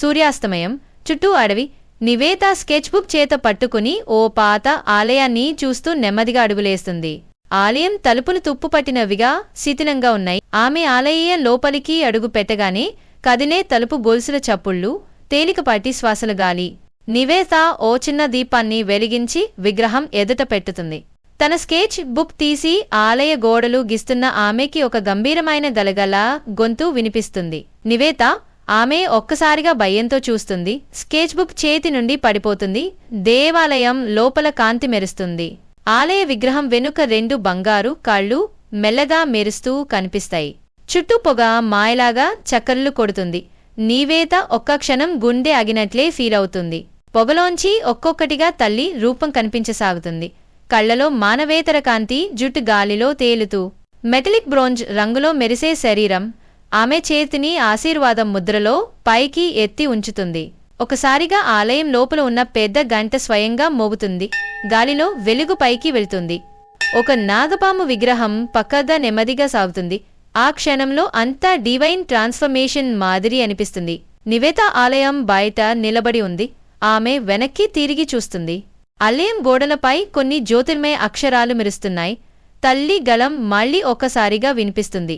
సూర్యాస్తమయం చుట్టూ అడవి నివేత స్కెచ్ బుక్ చేత పట్టుకుని ఓ పాత ఆలయాన్ని చూస్తూ నెమ్మదిగా అడుగులేస్తుంది. ఆలయం తలుపులు తుప్పుపట్టినవిగా శిథిలంగా ఉన్నాయి. ఆమె ఆలయం లోపలికి అడుగు పెట్టగానే కదిలే తలుపు గొలుసుల చప్పుళ్ళు తేలికపాటి శ్వాసల గాలి. నివేత ఓ చిన్న దీపాన్ని వెలిగించి విగ్రహం ఎదుట పెట్టుతుంది. తన స్కెచ్ బుక్ తీసి ఆలయ గోడలు గిస్తున్న ఆమెకి ఒక గంభీరమైన గలగల గొంతు వినిపిస్తుంది. నివేత ఆమె ఒక్కసారిగా భయంతో చూస్తుంది. స్కెచ్ బుక్ చేతి నుండి పడిపోతుంది. దేవాలయం లోపల కాంతి మెరుస్తుంది. ఆలయ విగ్రహం వెనుక రెండు బంగారు కాళ్ళు మెల్లగా మెరుస్తూ కనిపిస్తాయి. చుట్టూ పొగ మాయలాగా చక్కర్లు కొడుతుంది. నీవేత ఒక్క క్షణం గుండె అగినట్లే ఫీల్ అవుతుంది. పొగలోంచి ఒక్కొక్కటిగా తల్లి రూపం కనిపించసాగుతుంది. కళ్ళలో మానవేతర కాంతి జుట్టు గాలిలో తేలుతూ మెటలిక్ బ్రోంజ్ రంగులో మెరిసే శరీరం ఆమె చేతిని ఆశీర్వాదం ముద్రలో పైకి ఎత్తి ఉంచుతుంది. ఒకసారిగా ఆలయం లోపల ఉన్న పెద్ద గంట స్వయంగా మోగుతుంది. గాలిలో వెలుగు పైకి వెళ్తుంది. ఒక నాగపాము విగ్రహం పక్కగా నెమ్మదిగా సాగుతుంది. ఆ క్షణంలో అంతా డివైన్ ట్రాన్స్ఫర్మేషన్ మాదిరి అనిపిస్తుంది. నివేత ఆలయం బయట నిలబడి ఉంది. ఆమె వెనక్కి తిరిగి చూస్తుంది. ఆలయం గోడలపై కొన్ని జ్యోతిర్మయ అక్షరాలు మెరుస్తున్నాయి. తల్లి గళం మళ్ళీ ఒక్కసారిగా వినిపిస్తుంది.